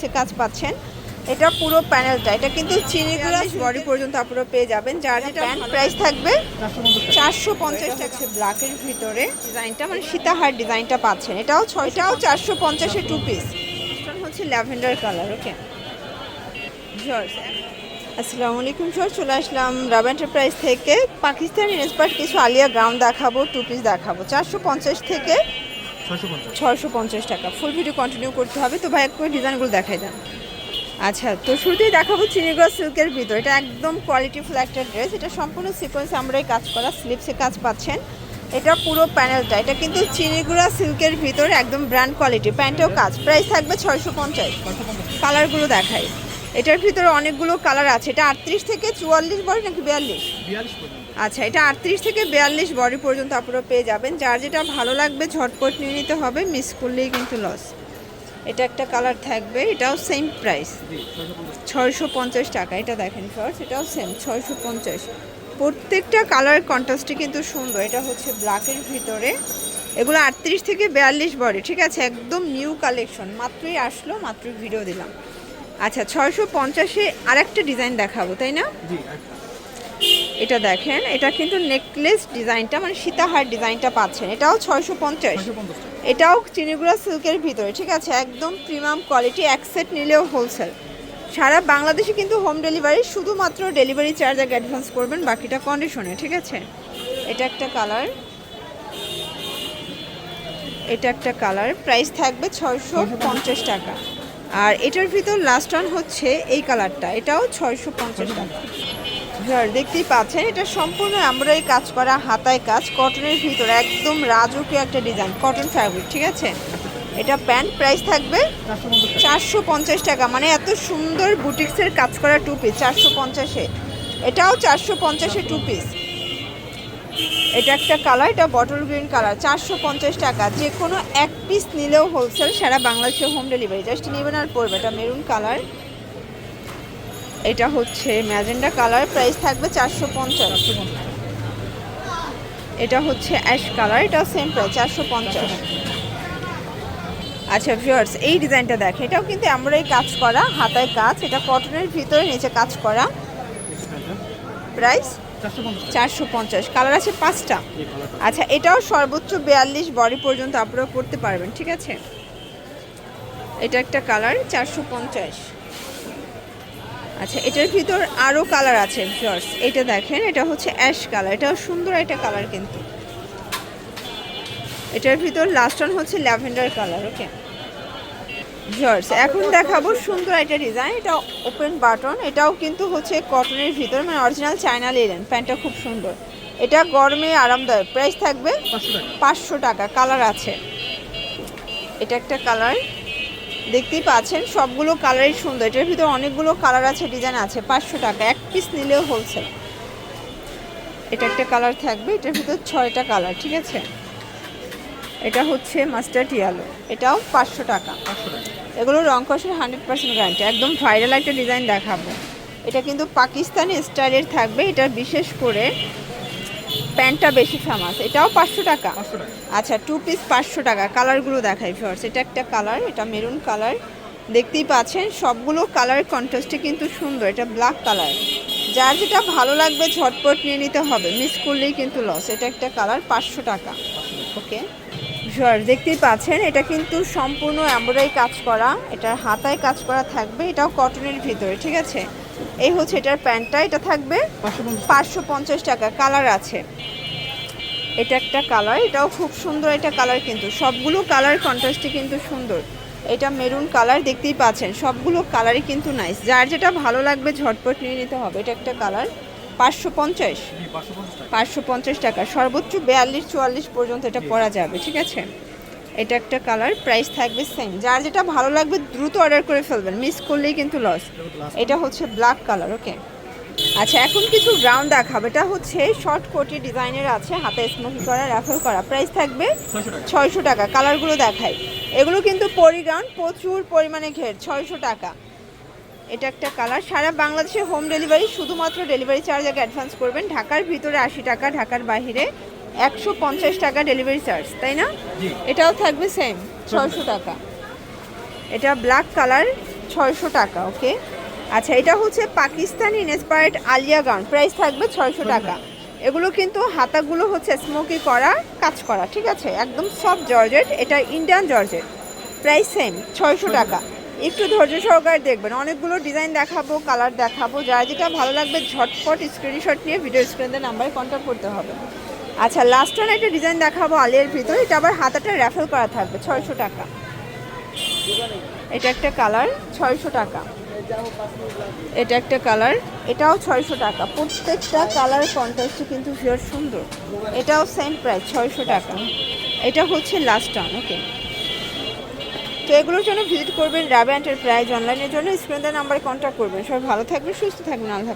স্লিপসে কাজ পাচ্ছেন। এটা পুরো প্যানেলটা। এটা কিন্তু চিনিগুলা বডি পর্যন্ত আপনারা পেয়ে যাবেন। যার যেটা প্রাইস থাকবে চারশো পঞ্চাশ। টাকা। ব্ল্যাকের ভিতরে। ডিজাইনটা মানে সীতাহার ডিজাইনটা পাচ্ছেন। এটাও ছয়টাও চারশো পঞ্চাশে টু পিস হচ্ছে ল্যাভেন্ডার কালার ওকে জর্জ আসসালামু আলাইকুম স্যার চলে আসলাম রাব এন্টারপ্রাইজ থেকে। পাকিস্তানি ইন্সপায়ার্ড কিছু আলিয়া গ্রাউন্ড দেখাবো টু পিস দেখাবো। চারশো পঞ্চাশ থেকে ছয়শো পঞ্চাশ। টাকা। ফুল ভিডিও কন্টিনিউ করতে হবে। তো ভাই একটু ডিজাইনগুলো দেখাই দেন। আচ্ছা তো শুরুতেই দেখাবো চিনিগড় সিল্কের ভিতর। এটা একদম কোয়ালিটিফুল একটা ড্রেস এটা সম্পূর্ণ সিকোয়েন্স আমরাই কাজ করা স্লিপসে কাজ পাচ্ছেন। এটা পুরো প্যানেলটা এটা কিন্তু চিনিগুড়া সিল্কের ভিতর একদম ব্র্যান্ড কোয়ালিটি প্যান্টেও কাজ। প্রাইস থাকবে ছয়শো পঞ্চাশ। কালারগুলো দেখাই। এটার ভিতরে অনেকগুলো কালার আছে। এটা আটত্রিশ থেকে চুয়াল্লিশ বডি নাকি বিয়াল্লিশ? বিয়াল্লিশ আচ্ছা এটা আটত্রিশ থেকে বিয়াল্লিশ বডি পর্যন্ত আপনারা পেয়ে যাবেন। যার যেটা ভালো লাগবে ঝটপট নিয়ে নিতে হবে মিস করলেই কিন্তু লস এটা একটা কালার থাকবে এটাও সেম প্রাইস ছয়শো পঞ্চাশ টাকা এটা দেখেন ফার্স্ট এটাও সেম ছয়শো পঞ্চাশ। প্রত্যেকটা কালার কন্ট্রাস্টই কিন্তু সুন্দর এটা হচ্ছে ব্ল্যাকের ভিতরে। এগুলো আটত্রিশ থেকে বিয়াল্লিশ বডি ঠিক আছে? একদম নিউ কালেকশন মাত্রই আসলো মাত্রই ভিডিও দিলাম। আচ্ছা ছয়শো পঞ্চাশে আরেকটা ডিজাইন দেখাবো তাই না? একটা এটা দেখেন এটা কিন্তু নেকলেস ডিজাইনটা মানে সীতাহার ডিজাইনটা পাচ্ছেন। এটাও ছয়শো পঞ্চাশ। এটাও চিনিগুড়া সিল্কের ভিতরে ঠিক আছে? একদম প্রিমিয়াম কোয়ালিটি এক সেট নিলেও হোলসেল সারা বাংলাদেশে কিন্তু হোম ডেলিভারি শুধুমাত্র ডেলিভারি চার্জ আগে অ্যাডভান্স করবেন বাকিটা কন্ডিশনে ঠিক আছে? এটা একটা কালার এটা একটা কালার প্রাইস থাকবে ছয়শো পঞ্চাশ টাকা। আর এটার ভিতর লাস্ট ওয়ান হচ্ছে এই কালারটা এটাও ছয়শো পঞ্চাশ টাকা। দেখতেই পাচ্ছেন, এটা সম্পূর্ণ আমরাই কাজ করা, হাতায় কাজ, কটনের ভিতরে একদম রাজকীয় একটা ডিজাইন, কটন ফ্যাব্রিক ঠিক আছে? এটা প্যান্ট প্রাইস থাকবে চারশো পঞ্চাশ টাকা মানে এত সুন্দর বুটিক্সের কাজ করা টু পিস চারশো পঞ্চাশে এটাও চারশো পঞ্চাশে টু পিস এটা একটা কালার এটা বটল গ্রিন কালার চারশো পঞ্চাশ টাকা। যে কোনো এক পিস নিলেও হোলসেল সারা বাংলাদেশে হোম ডেলিভারি জাস্ট নেবেন আর পড়বে এটা মেরুন কালার এটা হচ্ছে ম্যাজেন্ডা কালার প্রাইস থাকবে চারশো পঞ্চাশ। এটা হচ্ছে অ্যাশ কালার এটা সেম প্রাইস চারশো পঞ্চাশ। আচ্ছা ভিউয়ার্স এই ডিজাইনটা দেখে এটাও কিন্তু আমরাই কাজ করা হাতায় কাজ এটা কটনের ভিতরে নিচে কাজ করা। প্রাইস চারশো পঞ্চাশ। টাকা চারশো পঞ্চাশ কালার আছে পাঁচটা। আচ্ছা এটাও সর্বোচ্চ বিয়াল্লিশ বডি পর্যন্ত আপনারা করতে পারবেন ঠিক আছে? এটা একটা কালার চারশো পঞ্চাশ। আচ্ছা এটার ভিতর আরও কালার আছে ভিউয়ার্স এটা দেখেন এটা হচ্ছে অ্যাশ কালার এটাও সুন্দর একটা কালার কিন্তু। এটার ভিতর লাস্ট ওয়ান হচ্ছে ল্যাভেন্ডার কালার ওকে ভিউয়ার্স এখন দেখাবো সুন্দর একটা ডিজাইন এটা ওপেন বাটন এটাও কিন্তু হচ্ছে কটনের ভিতর মানে অরিজিনাল চায়না লিলেন প্যান্টটা খুব সুন্দর। এটা গরমে আরামদায়ক। প্রাইস থাকবে পাঁচশো টাকা। কালার আছে। এটা একটা কালার দেখতেই পাচ্ছেন, সবগুলো কালারই সুন্দর। এটার ভিতর অনেকগুলো কালার আছে ডিজাইন আছে, পাঁচশো টাকা, এক পিস নিলেও হোলসেল এটা একটা কালার থাকবে, এটার ভিতর ছয়টা কালার ঠিক আছে? এটা হচ্ছে মাস্টার্ড ইয়ালো এটাও পাঁচশো টাকা। এগুলো রং কষের হান্ড্রেড পার্সেন্ট গ্যারান্টি একদম ভাইরাল একটা ডিজাইন দেখাবো। এটা কিন্তু পাকিস্তানি স্টাইলের থাকবে, এটা বিশেষ করে প্যান্টটা বেশি ফেমাস এটাও পাঁচশো টাকা। আচ্ছা টু পিস পাঁচশো টাকা। কালারগুলো দেখাই ফার্স্ট এটা একটা কালার এটা মেরুন কালার দেখতেই পাচ্ছেন সবগুলো কালার কন্ট্রাস্টে কিন্তু সুন্দর। এটা ব্ল্যাক কালার যার যেটা ভালো লাগবে ঝটপট নিয়ে নিতে হবে। মিস করলেই কিন্তু লস এটা একটা কালার পাঁচশো টাকা। ওকে শিওর দেখতেই পাচ্ছেন এটা কিন্তু সম্পূর্ণ এমব্রয়ডারি কাজ করা। এটা হাতায় কাজ করা থাকবে। এটাও কটনের ভিতরে ঠিক আছে? এই হচ্ছে এটার প্যান্টটা এটা থাকবে পাঁচশো পঞ্চাশ। টাকা কালার আছে। এটা একটা কালার এটাও খুব সুন্দর এটা কালার কিন্তু। সবগুলো কালার কন্ট্রাস্টে কিন্তু সুন্দর। এটা মেরুন কালার দেখতেই পাচ্ছেন সবগুলো কালারই কিন্তু নাইস যার যেটা ভালো লাগবে ঝটপট নিয়ে নিতে হবে এটা একটা কালার। পাঁচশো পঞ্চাশ। পাঁচশো পঞ্চাশ টাকা। পাঁচশো পঞ্চাশ টাকা সর্বোচ্চ বিয়াল্লিশ চুয়াল্লিশ পর্যন্ত এটা পরা যাবে ঠিক আছে? এটা একটা কালার প্রাইস থাকবে সেম যার যেটা ভালো লাগবে দ্রুত অর্ডার করে ফেলবেন। মিস করলেই কিন্তু লস এটা হচ্ছে ব্ল্যাক কালার ওকে আচ্ছা এখন কিছু গ্রাউন্ড দেখাবো। এটা হচ্ছে শর্ট কোটি ডিজাইনের আছে হাতে স্মোকি করা রাফেল করা। প্রাইস থাকবে ছয়শো টাকা। কালারগুলো দেখাই। এগুলো কিন্তু পরিগ্রাউন্ড প্রচুর পরিমাণে ঘের ছয়শো টাকা। এটা একটা কালার সারা বাংলাদেশে হোম ডেলিভারি শুধুমাত্র ডেলিভারি চার্জ আগে অ্যাডভান্স করবেন। ঢাকার ভিতরে আশি টাকা ঢাকার বাইরে একশো পঞ্চাশ টাকা ডেলিভারি চার্জ তাই না? এটাও থাকবে সেম ছয়শো টাকা। এটা ব্ল্যাক কালার ছয়শো টাকা ওকে আচ্ছা এটা হচ্ছে Pakistani inspired Alia gown price থাকবে ছয়শো টাকা। এগুলো কিন্তু হাতাগুলো হচ্ছে স্মোকি করা কাজ করা ঠিক আছে? একদম সফট জর্জেট এটা ইন্ডিয়ান জর্জেট প্রাইস সেম ছয়শো টাকা। একটু ধৈর্য সহকারে দেখবেন অনেকগুলো ডিজাইন দেখাবো কালার দেখাবো যার যেটা ভালো লাগবে ঝটপট স্ক্রিনশট নিয়ে ভিডিও স্ক্রিনের নাম্বারে কন্ট্যাক্ট করতে হবে। আচ্ছা লাস্ট একটা ডিজাইন দেখাবো আলিয়ার ভিতরে। এটা আবার হাতাটা র্যাফেল করা থাকবে, ছয়শো টাকা। এটা একটা কালার ছয়শো টাকা। এটা একটা কালার এটাও ছয়শো টাকা। প্রত্যেকটা কালার কন্ট্রাস্টে কিন্তু ভিউর সুন্দর। এটাও সেম প্রাইস ছয়শো টাকা। এটা হচ্ছে লাস্ট টান ওকে তো এগুলোর জন্য ভিজিট করবেন রাবে এন্টারপ্রাইজ অনলাইনের জন্য। স্ক্রিনের নাম্বারে কন্ট্যাক্ট করবেন। সবাই ভালো থাকবেন, সুস্থ থাকবেন, আল্লাহ।